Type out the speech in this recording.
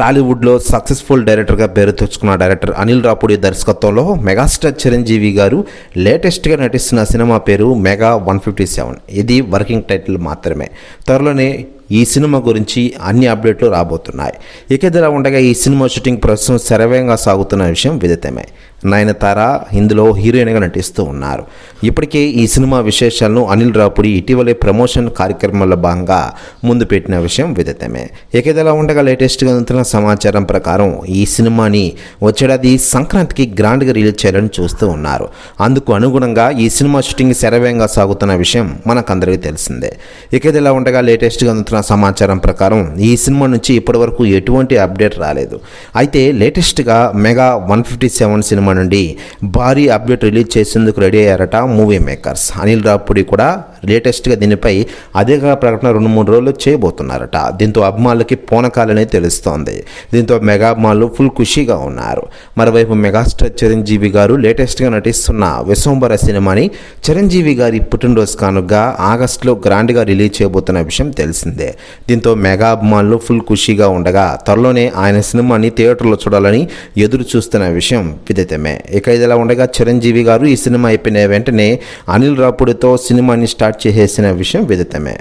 టాలీవుడ్లో సక్సెస్ఫుల్ డైరెక్టర్గా పేరు తెచ్చుకున్న డైరెక్టర్ అనిల్ రాపుడి దర్శకత్వంలో మెగాస్టార్ చిరంజీవి గారు లేటెస్ట్గా నటిస్తున్న సినిమా పేరు మెగా వన్ ఫిఫ్టీ సెవెన్. ఇది వర్కింగ్ టైటిల్ మాత్రమే. త్వరలోనే ఈ సినిమా గురించి అన్ని అప్డేట్లు రాబోతున్నాయి. ఇక ఇదిలా ఉండగా ఈ సినిమా షూటింగ్ ప్రస్తుతం శరవేగంగా సాగుతున్న విషయం విదితమే. నయనతార ఇందులో హీరోయిన్గా నటిస్తూ ఉన్నారు. ఇప్పటికే ఈ సినిమా విశేషాలను అనిల్ రాపుడి ఇటీవలే ప్రమోషన్ కార్యక్రమంలో భాగంగా ముందు పెట్టిన విషయం విదితమే. ఏకేదలా ఉండగా లేటెస్ట్గా అందుతున్న సమాచారం ప్రకారం ఈ సినిమాని వచ్చేడాది సంక్రాంతికి గ్రాండ్గా రిలీజ్ చేయాలని చూస్తూ ఉన్నారు. అందుకు అనుగుణంగా ఈ సినిమా షూటింగ్ శరవేగంగా సాగుతున్న విషయం మనకందరికీ తెలిసిందే. ఏకేదలా ఉండగా లేటెస్ట్గా అందుతున్న సమాచారం ప్రకారం ఈ సినిమా నుంచి ఇప్పటివరకు ఎటువంటి అప్డేట్ రాలేదు. అయితే లేటెస్ట్గా మెగా వన్ ఫిఫ్టీ సెవెన్ సినిమా నుండి భారీ అప్డేట్ రిలీజ్ చేసేందుకు రెడీ అయ్యారట మూవీ మేకర్స్. అనిల్ రాపుడి కూడా లేటెస్ట్గా దీనిపై అధిక ప్రకటన రెండు మూడు రోజులు చేయబోతున్నారట. దీంతో అభిమానులకి పూనకాలనే తెలుస్తోంది. దీంతో మెగా అభిమానులు ఫుల్ ఖుషీగా ఉన్నారు. మరోవైపు మెగాస్టార్ చిరంజీవి గారు లేటెస్ట్గా నటిస్తున్న విశ్వంబర సినిమాని చిరంజీవి గారి పుట్టినరోజు కానుగా ఆగస్టులో గ్రాండ్గా రిలీజ్ చేయబోతున్న విషయం తెలిసిందే. దీంతో మెగా అభిమానులు ఫుల్ ఖుషీగా ఉండగా త్వరలోనే ఆయన సినిమాని థియేటర్లో చూడాలని ఎదురు చూస్తున్న విషయం విదితమే. ఇక ఇదిలా ఉండగా చిరంజీవి గారు ఈ సినిమా అయిపోయిన వెంటనే అనిల్ రాపుడితో సినిమాని స్టార్ట్ చేసేసిన విషయం విదితమే.